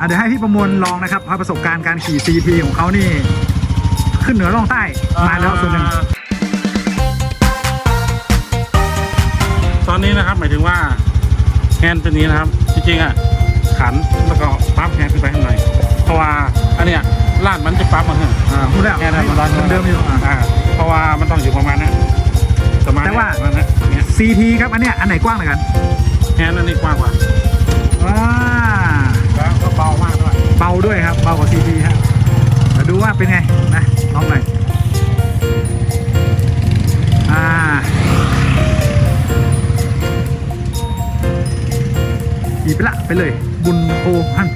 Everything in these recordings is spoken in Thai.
อะเดี๋ยวให้พี่ประมวลลองนะครับเพราะประสบการณ์การขี่ CT ของเขานี่ ขึ้นเหนือล่องใต้มาแล้วส่วนหนึ่ง ตอนนี้นะครับหมายถึงว่าแฮนด์เป็นนี้นะครับ จริงๆอะขันแล้วก็ปั๊บแฮนด์ขึ้นไปข้างในเพราะว่าอันเนี้ยลาดมันจะปั๊บมาเถอะอ่าพูดแล้วแฮนด์มันร้อนเดิมๆอยู่อะ อ่าเพราะว่ามันต้องอยู่ประมาณนั้นประมาณแต่ว่าประมาณนั้นเนี่ย CT ครับอันเนี้ยอันไหนกว้างกว่ากันแฮนด์อันนี้กว้างกว่าว้า แล้วก็เบามากด้วย เบาด้วยครับ เบากว่า CT ฮะเดี๋ยวดูว่าเป็นไงนะลองหน่อยอ่าขี่ไปละไปเลย บุญโคฮัน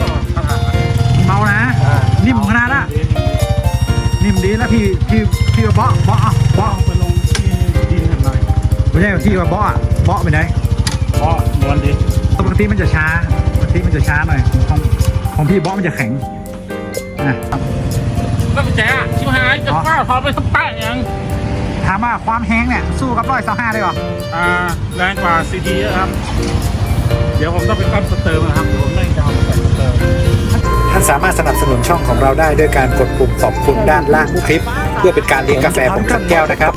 ก็ขนาดนั้นเบานะ นิ่มขนาดอะนิ่มดีแล้วพี่พี่พี่ว่าเบาะเบาะอะเบาะ ไม่ใช่พี่ว่าเบาะอะเบาะไปไหนเพราะนวลดีปกติมันจะช้าปกติมันจะช้าหน่อยของของพี่เบาะมันจะแข็งนะแล้วแจ๊ะชิบหายจะก้าวพอไปสักแปะยัง ถามว่าความแห้งเนี่ยสู้กับร้อยสองห้าได้หรออ่า แรงกว่าซีดีเยอะครับ เดี๋ยวผมต้องไปปั๊มสเตอร์นะครับเดี๋ยวผมไม่จะเอามาใส่สเตอร์ ท่านสามารถสนับสนุนช่องของเราได้ด้วยการกดปุ่มขอบคุณด้านล่างคลิป เพื่อเป็นการเลี้ยงกาแฟผมสักแก้วนะครับ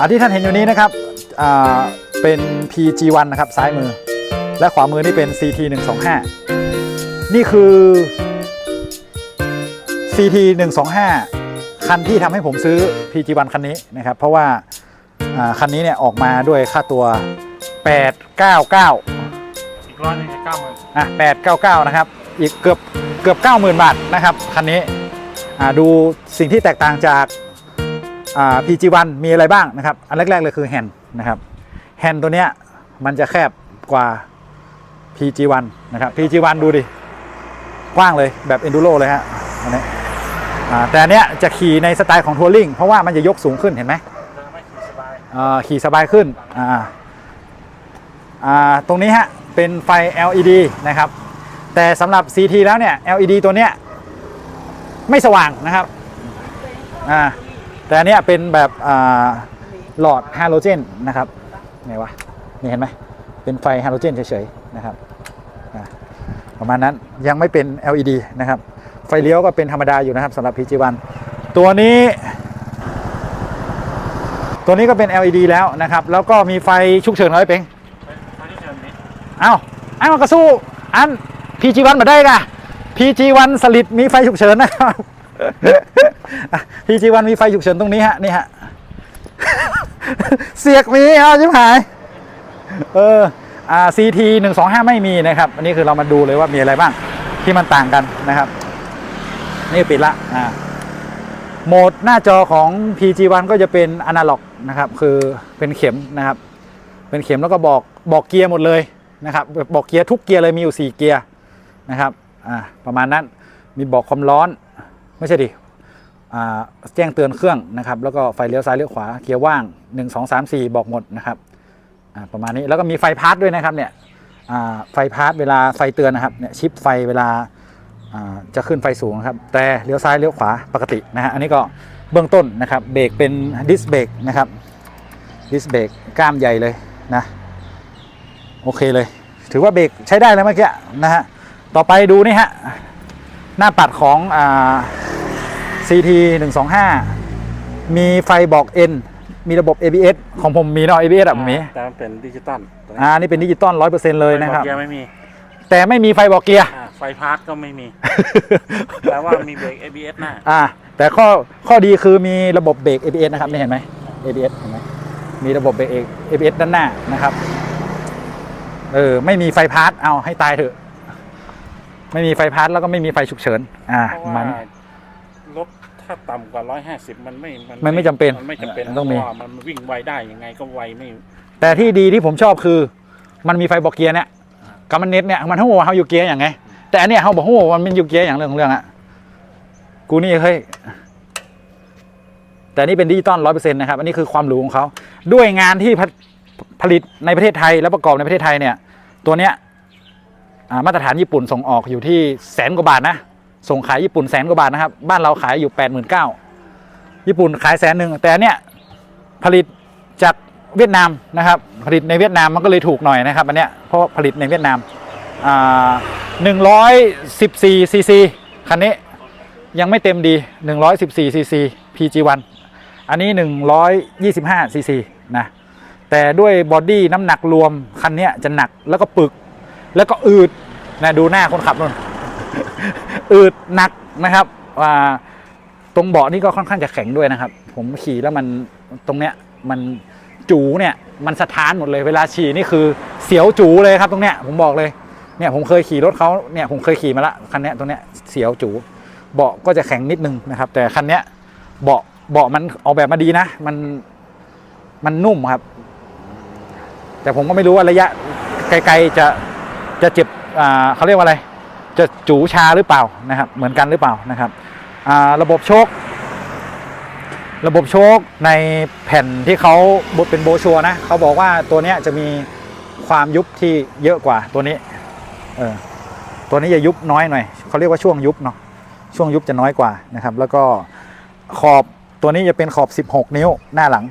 อันที่ท่านเห็นอยู่นี้นะครับอ่าเป็น PG1 นะครับซ้ายมือ และขวามือนี่เป็น CT 125 นี่คือ CT 125 คันที่ทำให้ผมซื้อ PG1 คันนี้นะครับ เพราะว่าอ่าคันนี้เนี่ยออกมาด้วยค่าตัว 899อีกร้อยหนึงเก้าหมื่นอะ899 นะครับ อีกเกือบเกือบ 90,000 บาทนะครับ คันนี้อ่าดูสิ่งที่แตกต่างจาก อ่า PG1 มีอะไรบ้างนะครับ อันแรก ๆ เลยคือแฮนด์นะครับแฮนด์ตัวเนี้ยมันจะแคบกว่า PG1 นะครับ PG1 ดูดิ กว้างเลยแบบ Enduro เลยฮะอันนี้อ่าแต่อันเนี้ยจะขี่ในสไตล์ของทัวริงเพราะว่ามันจะยกสูงขึ้นเห็นไหมจะไม่ขี่สบายอ่าขี่สบายขึ้นอ่าอ่าตรงนี้ฮะ เป็นไฟ LED นะครับ แต่สำหรับ CT แล้วเนี่ย LED ตัวเนี้ยไม่สว่างนะครับอ่า แต่อันเนี้ยเป็นแบบอ่าหลอดฮาโลเจนนะครับไงวะนี่เห็นไหมเป็นไฟฮาโลเจนเฉยๆนะครับอ่าประมาณนั้นยังไม่เป็น LED นะครับ ไฟเลี้ยวก็เป็นธรรมดาอยู่นะครับสำหรับ PG1 ตัวนี้ ตัวนี้ก็เป็น LED แล้วนะครับ แล้วก็มีไฟฉุกเฉินอะไรเป็งไม่ได้เชิญนี้เอ้าอันมันก็สู้อัน PG1 มาได้กะ PG1 สลิดมีไฟฉุกเฉินนะครับ อะ PG1 มีไฟฉุกเฉินตรงนี้ฮะนี่ฮะ เสียกมีเอาชิบหาย เอออ่า CT 125ไม่มีนะครับ อันนี้คือเรามาดูเลยว่ามีอะไรบ้างที่มันต่างกันนะครับ นี่ปิดละอ่าโหมดหน้าจอของ PG1 ก็จะเป็นอนาล็อกนะครับ คือเป็นเข็มนะครับ เป็นเข็มแล้วก็บอกบอกเกียร์หมดเลยนะครับ บอกเกียร์ทุกเกียร์เลยมีอยู่ 4 เกียร์นะครับ อ่า ประมาณนั้น มีบอกความร้อน ไม่ใช่ดิแจ้งเตือนเครื่องนะครับ แล้วก็ไฟเลี้ยวซ้ายเลี้ยวขวาเกียร์ว่าง 1 2 3 4 บอกหมดนะครับประมาณนี้แล้วก็มีไฟพาร์ทด้วยนะครับเนี่ยไฟพาร์ทเวลาไฟเตือนนะครับเนี่ยชิปไฟเวลาจะขึ้นไฟสูงนะครับแต่เลี้ยวซ้ายเลี้ยวขวาปกตินะฮะอันนี้ก็เบื้องต้นนะครับเบรกเป็นดิสเบรกนะครับดิสเบรกกล้ามใหญ่เลยนะโอเคเลย ถือว่าเบรกใช้ได้แล้วเมื่อกี้นะฮะต่อไปดูนี่ฮะหน้าปัดของอ CT 125 มีไฟบอก N มีระบบ ABS ของผมมีเนาะ ABS อะผมมีแต่มันเป็นดิจิตอลตัวนี้อ่านี่เป็นดิจิตอล100%เลยนะครับ ไฟบอกเกียร์ไม่มีแต่ไม่มีไฟบอกเกียร์ อ่าไฟพาร์ทก็ไม่มี แต่ว่ามีเบรก ABS หน้า อ่า แต่ข้อข้อดีคือมีระบบเบรก ABS นะครับนี่เห็นไหม ABS เห็นไหมมีระบบเบรก ABS ด้านหน้านะครับ เออ ไม่มีไฟพาร์ทเอาให้ตายเถอะ ไม่มีไฟพาร์ทแล้วก็ไม่มีไฟฉุกเฉิน อ่าเพราะประว่ามาณนี้ร ถถ้าต่ำกว่า150มันไม่มันไม่จำเป็นมันไม่จำเป็นมันต้องมี เพราะว่ามันวิ่งไวได้ยังไงก็ไวไม่แต่ที่ดีที่ผมชอบคือ มันมีไฟบอกเกียร์เนี่ยกับมันเน็ตเนี่ยมันหัวาเขาอยู่เกียร์อย่างไง แต่อันเนี้ยเขาบอกหัวามันเป็นอยู่เกียร์อย่างเรื่องของเรื่องอะกูนี่เฮ้ยแต่นี่เป็นดิจิตอลร้อยเปอร์เซ็นต์นะครับอันนี้คือความหรูของเขาด้วยงานที่ผผลิตในประเทศไทยและประกอบในประเทศไทยเนี่ย ตัวเนี้ยอ่ามาตรฐานญี่ปุ่นส่งออกอยู่ที่แสนกว่าบาทนะ ส่งขายญี่ปุ่นแสนกว่าบาทนะครับ บ้านเราขายอยู่แปดหมื่นเก้าญี่ปุ่นขายแสนหนึ่งแต่เนี้ยผลิตจากเวียดนามนะครับ ผลิตในเวียดนามมันก็เลยถูกหน่อยนะครับอันเนี้ยเพราะผลิตในเวียดนามหนึ่งร้อ่า114ซีซีคันนี้ยังไม่เต็มดี 114ซีซี PG1 อันนี้ 125ซีซีนะแต่ด้วยบอดี้น้ำหนักรวมคันนี้จะหนักแล้วก็ปึก แล้วก็อืดนะดูหน้าคนขับนู่น อืดหนักนะครับว่าตรงเบาะนี่ก็ค่อนข้างจะแข็งด้วยนะครับ ผมขี่แล้วมันตรงเนี้ยมันจูเนี่ยมันสะท้านหมดเลยเวลาขี่นี่คือเสียวจูเลยครับตรงเนี้ยผมบอกเลยเนี่ยผมเคยขี่รถเขาเนี่ยผมเคยขี่มาละคันเนี้ยตรงเนี้ยเสียวจูเบาะก็จะแข็งนิดนึงนะครับ แต่คันเนี้ยเบาะเบาะมันออกแบบมาดีนะ มันมันนุ่มครับ แต่ผมก็ไม่รู้ว่าระยะไกลๆจะจะเจ็บอ่าเขาเรียกว่าอะไร จะจูชาหรือเปล่านะครับ เหมือนกันหรือเปล่านะครับระบบโชค ระบบโชคในแผ่นที่เขาเป็นโบชัวนะเขาบอกว่าตัวนี้จะมีความยุบที่เยอะกว่าตัวนี้เออตัวนี้จะยุบน้อยหน่อยเขาเรียกว่าช่วงยุบเนาะช่วงยุบจะน้อยกว่านะครับ แล้วก็ขอบตัวนี้จะเป็นขอบ 16 นิ้วหน้าหลัง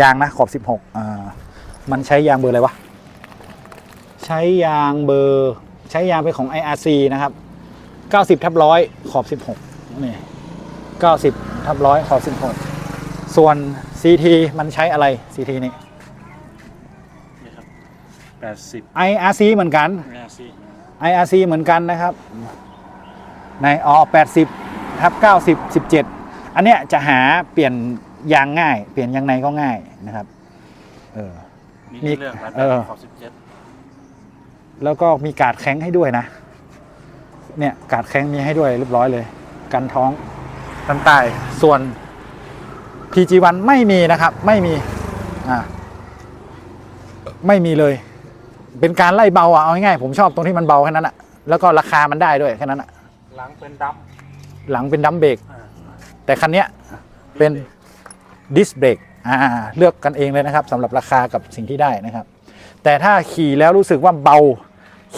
ยางนะขอบ 16อ่ามันใช้ยางเบอร์อะไรวะใช้ยางเบอร์ ช้ยางเป็นของ IRC นะครับ 90ทับร้อยขอบ 16 นี่ 90ทับร้อยขอบ 16 ส่วน CT มันใช้อะไร CT นี่ นี่ครับแปดสิบ IRC เหมือนกันแม่สิ IRC เหมือนกันนะครับ ในอ๋อ80ทับ90 17 อันเนี้ยจะหาเปลี่ยนยางง่าย เปลี่ยนยางในก็ง่ายนะครับ เออมีมีเรื่องอะไรเออ ขอบสิบเจ็ด แล้วก็มีการดแข้งให้ด้วยนะ เนี่ยการดแข้งมีให้ด้วยเรียบร้อยเลย กันท้องทันใต้ส่วน PG1 ไม่มีนะครับ ไม่มีอ่าไม่มีเลย เป็นการไล่เบาอะเอาง่ายๆผมชอบตรงที่มันเบาแค่นั้นอะแล้วก็ราคามันได้ด้วยแค่นั้นอะหลังเป็นดัหลังเป็นดัมเบรกอ่าแต่คันเนี้ยเป็นดิสเบรกอ่าเลือกกันเองเลยนะครับสำหรับราคากับสิ่งที่ได้นะครับ แต่ถ้าขี่แล้วรู้สึกว่าเบา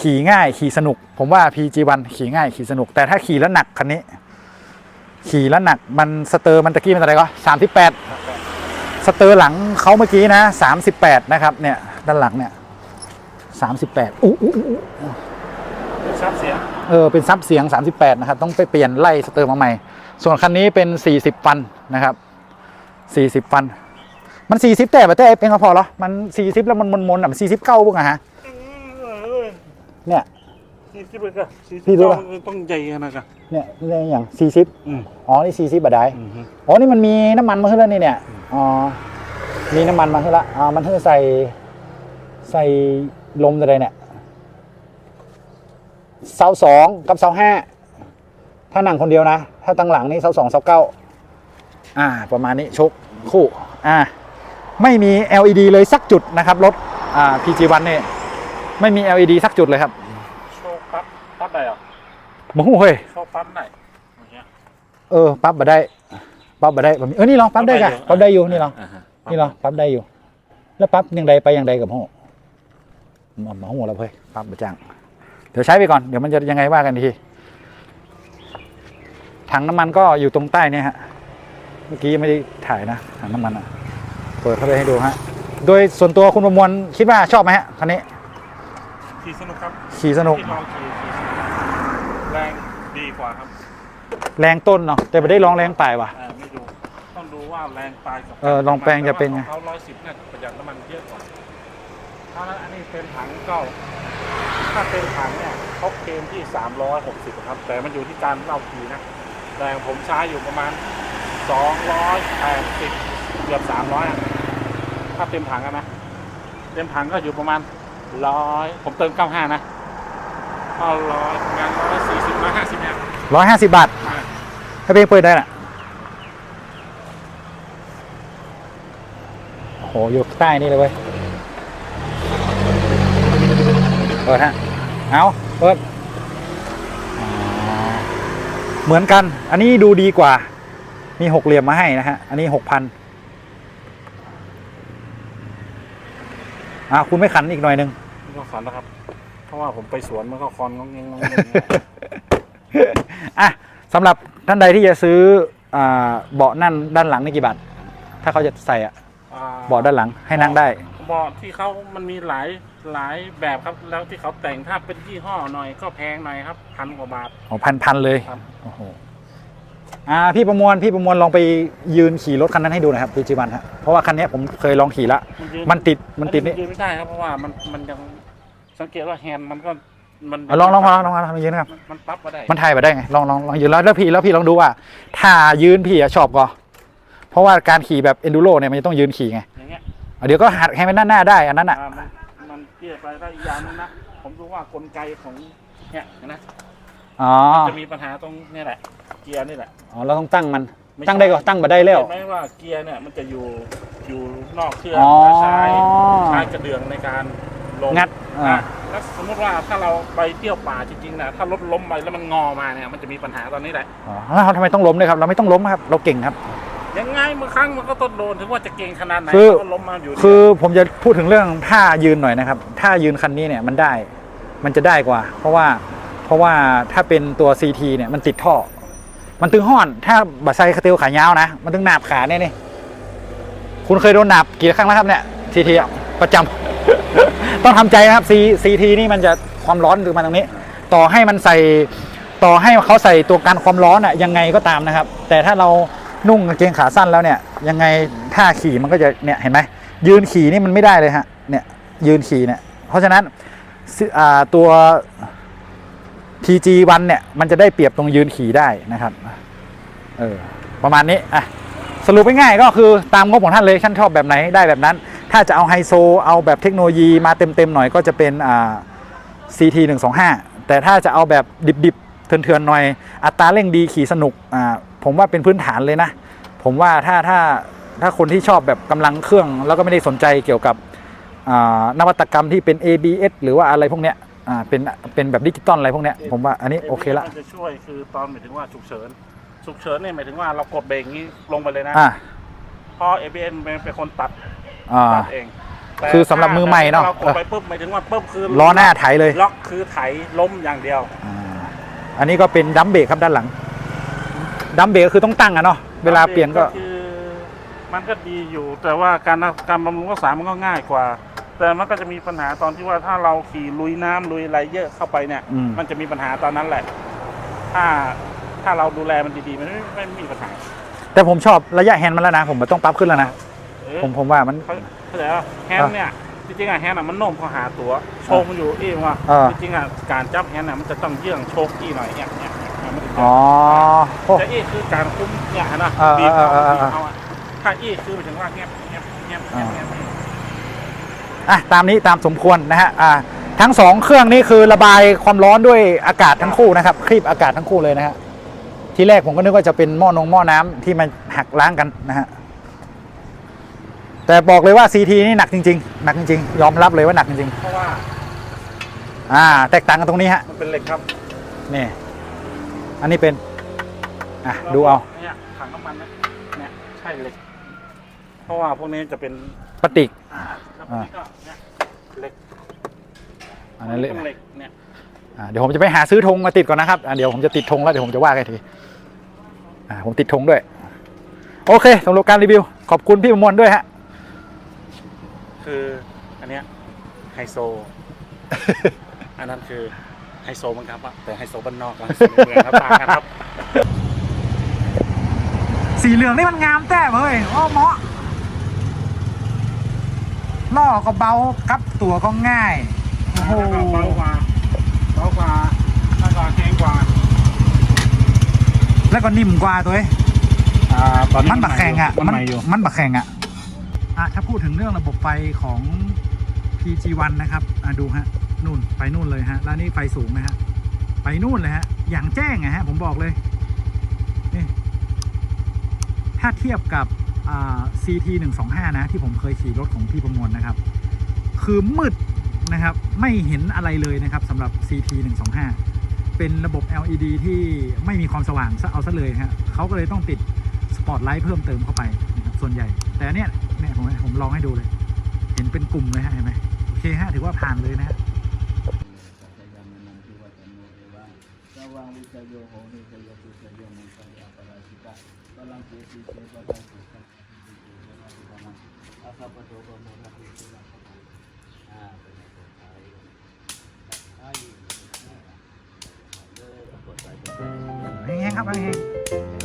ขี่ง่ายขี่สนุก ผมว่า PG1 ขี่ง่ายขี่สนุก แต่ถ้าขี่แล้วหนักคันนี้ ขี่แล้วหนักมันสเตอร์มันตะกี้มันอะไรก็สามสิบแปดสเตอร์หลังเขาเมื่อกี้นะสามสิบแปดนะครับเนี่ยด้านหลังเนี่ยสามสิบแปดอู้อู้อู้เป็นซับเสียงเออเป็นซับเสียง38นะครับต้องไปเปลี่ยนไล่สเตอร์มาใหม่ ส่วนคันนี้เป็น40ฟันนะครับ40ฟัน มัน40แต่แบบแต่เป็นก็พอเหรอมัน40แล้วมันมนๆอะมัน40เก้าพวกอะฮะ เนี่ย สี่สิบเลยก็สี่สิบพี่รู้ปะ ต้องใหญ่ขนาดกัน เนี่ยนี่อย่าง40อืม อ๋อนี่40บาทได้อืมฮึอ๋อนี่มันมีน้ำมันมาให้แล้วนี่เนี่ยอ๋อมีน้ำมันมาให้ละอ่ามันให้ใส่ใส่ลมอะไรเนี่ยเสาสองกับเสาห้าถ้านั่งคนเดียวนะ ถ้าตั้งหลังนี่เสาสองเสาเก้าอ่า ประมาณนี้ชกคู่อ่าไม่มี LED เลยสักจุดนะครับรถอ่า PG1 เนี่ยไม่มี LED สักจุดเลยครับโชว์ปั๊ บปั๊บได้เหรอโอ้โหเฮ้ยโชว์ปั๊บได้อย่างเงี้ยเออปั๊บมาได้ปั๊บมาได้แบบนี้เออนี่ลองปั๊บได้กะปั๊บได้อยู่นี่ลองาฮะนี่เหรอปั๊บได้อยู่ แล้วปั๊บยังใดไปยังใดกับห้องมามาห้องเราเพ่ยปั๊บประจังเดี๋ยวใช้ไปก่อนเดี๋ยวมันจะยังไงว่ากันอีกทีถังน้ำมันก็อยู่ตรงใต้เนี่ยฮะเมื่อกี้ยังไม่ได้ถ่ายนะถังน้ำมันอะเปิดเข้าไปให้ดูฮะโดยส่วนตัวคุณประมวลคิดว่าชอบไหมฮะคันนี้ขี่สนุกครับขี่สนุก ที่ลองขี่ขี่สนุกแรงดี กว่าครับแรงต้นเนาะแต่ไม่ได้ลองแรงปลายว่ะ อ่าไม่ดูต้องดูว่าแรงปลายกับเออลองแปลงจะเป็นไง เขาร้อยสิบเนี่ยประหยัดน้ำมันเยอะกว่าถ้าอันนี้เป็นถังก็ถ้าเป็นถังเนี่ยเขาเคลมที่สามร้อยหกสิบครับ แต่มันอยู่ที่การเราขี่นะแรงผมใช้อยู่ประมาณสองร้อยแปดสิบเกือบสามร้อยถ้าเต็มถังอะนะเต็มถังก็อยู่ประมาณร้อยผมเติมเก้าห้านะเอาร้อยประมาณร้อยสี่สิบร้อยห้าสิบเนี่ย ร้อยห้าสิบบาทให้เพลงเปิดได้น่ะโอ้โหอยู่ใต้นี่เลยเว้ยเปิดฮะเอาเปิดเหมือนกัน อันนี้ดูดีกว่า มีหกเหลี่ยมมาให้นะฮะ อันนี้หกพันอ่าคุณไม่ขันอีกหน่อยหนึงไม่ต้องฝันนะครับ เพราะว่าผมไปสวนมันก็คอนงงเงงง องเงงอะสำหรับท่านใดที่จะซื้ออ่าเบาะนั่นด้านหลังนี่กี่บาท ถ้าเขาจะใส่อะอ่าเบาะด้านหลังให้นั่งได้ เบาะที่เขามันมีหลายหลายแบบครับ แล้วที่เขาแต่งถ้าเป็นยี่ห้อหน่อยก็แพงหน่อยครับพันกว่าบาท โอ้พันพันเลยครับ โอ้โหอ่าพี่ประมวลพี่ประมวลลองไปยืนขี่รถคันนั้นให้ดูหนะครับพีจีวันฮะเพราะว่าคันเนี้ยผมเคยลองขี่ละยืมันติดมันติดนี่ ยืนไม่ได้ครับเพราะว่ามันมันยังสังเกตว่าแฮนด์มันก็ มันเอาลองลองลองลองลองยืนนะครับมันมันปรับมาได้มันถ่ายไปได้ไงลองลองลองยืนแล้วแล้วพี่แล้วพี่ลองดูว่า ถ้ายืนพี่อะชอบก็เพราะว่าการขี่แบบเอนดูโรเนี่ยมันจะต้องยืนขี่ไงอย่างเงี้ยอะเดี๋ยวก็หัดให้มันหน้าหน้าได้อันนั้นอะอ่ามันมันเตี้ยไปได้อีกอย่างหนึงนะผมดูว่ากลไกของเนี่ยเห็นะอ๋อจะมีปัญหาตรงนี่แหละ เกียร์นี่แหละ อ๋อเราต้องตั้งมันม่ตั้งได้ก็ตั้งมาได้แล้ว เห็นไหมว่าเกียร์เนี่ยมันจะอยู่อยู่นอกเครื่องอ๋อ และใช้ใช้กระเดื่องในการ ลงงัดอ่า อะแล้วสมมติว่าถ้าเราไปเที่ยวป่าจริงๆนะถ้ารถล้มไปแล้วมันงอมาเนี่ยมันจะมีปัญหาตอนนี้แหละอ๋อแล้วเราทำไมต้องล้มด้วยครับ เราไม่ต้องล้มครับ เราเก่งครับ ยังไงบางครั้งมันก็ต้องโดนถึงว่าจะเก่งขนาดไหนคือก็ล้มมาอยู่ดีคือผมจะพูดถึงเรื่องท่ายืนหน่อยนะครับท่ายืนคันนี้เนี่ยมันได้ มันจะได้กว่า เพราะว่าเพราะว่าถ้าเป็นตัว CT เนี่ยมันติดท่อ มันตึงห้อน ถ้าบัตไซคาเตลขายาวนะ มันตึงหนาบขาเนี่ยนี่คุณเคยโดนหนาบกี่ครั้งแล้วครับเนี่ย CT อะประจำ ต้องทำใจนะครับ C CT นี่มันจะความร้อนคือมาตรงนี้ ต่อให้มันใส่ต่อให้เขาใส่ตัวกันความร้อนอะยังไงก็ตามนะครับ แต่ถ้าเรานุ่งกางเกงขาสั้นแล้วเนี่ย ยังไงท่าขี่มันก็จะเนี่ยเห็นไหมยืนขี่นี่มันไม่ได้เลยฮะเนี่ยยืนขี่เนี่ยเพราะฉะนั้นตัว TG1 เนี่ยมันจะได้เปรียบตรงยืนขี่ได้นะครับเออประมาณนี้อะสรุปง่ายๆก็คือตามงบของท่านเลยท่านชอบแบบไหนได้แบบนั้น ถ้าจะเอาไฮโซเอาแบบเทคโนโลยีมาเต็มๆหน่อยก็จะเป็นอ่า CT 125 แต่ถ้าจะเอาแบบดิบๆเถื่อนๆหน่อย อัตราเร่งดีขี่สนุกอ่าผมว่าเป็นพื้นฐานเลยนะ ผมว่าถ้าถ้าถ้าคนที่ชอบแบบกำลังเครื่อง แล้วก็ไม่ได้สนใจเกี่ยวกับอ่านวัตกรรมที่เป็น ABS หรือว่าอะไรพวกเนี้ยอ่าเป็นเป็นแบบดิจิตอลอะไรพวกเนี้ยผมว่าอันนี้โอเคละมันจะช่วยคือตอนหมายถึงว่าฉุกเฉินฉุกเฉินเนี่ยหมายถึงว่าเรากดเบรกนี้ลงไปเลยนะอ่าเพราะ ABS มันเป็นคนตัด อ่า ตัดเองแต่คือสำหรับมือใหม่เนอะเรากดไปปุ๊บหมายถึงว่าปุ๊บคือล้อหน้าไถเลยล็อกคือไถล้มอย่างเดียว อ่าอันนี้ก็เป็นดัมเบรกครับด้านหลัง ดัมเบรกก็คือต้องตั้งอะเนาะเวลาเปลี่ยนก็ คือมันก็ดีอยู่แต่ว่าการการบำรุงรักษามันก็ง่ายกว่า แต่มันก็จะมีปัญหาตอนที่ว่าถ้าเราขี่ลุยน้ำลุยอะไรเยอะเข้าไปเนี่ย อืม มันจะมีปัญหาตอนนั้นแหละ ถ้าถ้าเราดูแลมันดีๆ มันไม่ไม่มีปัญหาแต่ผมชอบระยะแฮนด์มันแล้วนะ ผมไม่ต้องปรับขึ้นแล้วนะ เออ ผมผมว่ามัน เขาเข้าใจว่าแฮนด์เนี่ยจริงๆอะแฮนด์อะมันโน้มเข้าหาตัวโชว์มันอยู่เองว่าเออจริงๆอะการจับแฮนด์อะมันจะต้องเยื่องโชกอีหน่อยเนี่ยเนี่ยเนี่ยมันถึงจะ อ๋อโอ้ แต่อีคือการคุมเนี่ยนะเออบีบเอาเออเออเออ บีบเอาอะถ้าอีคือหมายถึงว่าเงียบเงียบเงียบเงียบเงียบเงียบอะตามนี้ตามสมควรนะฮะอ่าทั้งสองเครื่องนี้คือระบายความร้อนด้วยอากาศทั้งคู่นะครับคลีบอากาศทั้งคู่เลยนะฮะทีแรกผมก็นึกว่าจะเป็นหม้อนงหม้อน้ำที่มันหักล้างกันนะฮะ แต่บอกเลยว่า CT นี่หนักจริงๆ หนักจริงๆ ยอมรับเลยว่าหนักจริงเพราะว่าๆ อ่า แตกต่างกันตรงนี้ฮะ มันเป็นเหล็กครับนี่ อันนี้เป็น อะ ดูเอา เนี่ยถังน้ำมันนะเนี่ยใช่เหล็ก เพราะว่าพวกนี้จะเป็นปฏิกแล้วพวกนี้ก็เนี่ยเหล็กอันนั้นเลยเป็นเหล็กเนี่ยอ่าเดี๋ยวผมจะไปหาซื้อธงมาติดก่อนนะครับอ่าเดี๋ยวผมจะติดธงแล้วเดี๋ยวผมจะว่ากันอีกที อ่า ผมติดธงด้วย โอเคสำหรับการรีวิว ขอบคุณพี่ประมวลด้วยฮะ คืออันเนี้ยไฮโซ อันนั้นคือไฮโซบังคับอะแต่ไฮโซบ้านนอกกับไฮโซในเมืองครับต่างกันครับ สีเหลืองนี่มันงามแต้เฮ้ยโอ้เหมาะล่อก็เบาครับตัวก็ง่าย โอ้โห เบากว่าเบากว่าแล้วก็แข็งกว่า แล้วก็นิ่มกว่าตัวเองอ่าตอนนี้มันบักแข่งอะ มันใหม่อยู่มันบักแข่งอะอะ ถ้าพูดถึงเรื่องระบบไฟของ PG1 นะครับอะดูฮะนู่นไปนู่นเลยฮะแล้วนี่ไฟสูงนะฮะไปนู่นเลยฮะอย่างแจ้งอะฮะผมบอกเลยนี่ถ้าเทียบกับอ่า CT 125นะ ที่ผมเคยขี่รถของพี่ประมวลนะครับ คือมืดนะครับ ไม่เห็นอะไรเลยนะครับสำหรับ CT 125เป็นระบบ LED ที่ไม่มีความสว่างซะเอาซะเลยฮะเขาก็เลยต้องติดสปอตไลท์เพิ่มเติมเข้าไปนะครับส่วนใหญ่ แต่เนี้ย ผมผมลองให้ดูเลย เห็นเป็นกลุ่มเลยฮะเห็นไหมโอเคฮะถือว่าผ่านเลยนะฮะแห้งครับแห้ง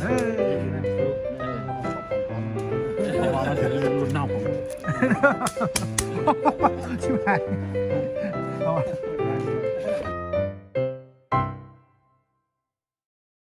เออ เมาถึงรุ่นเน่าของ ชิบหาย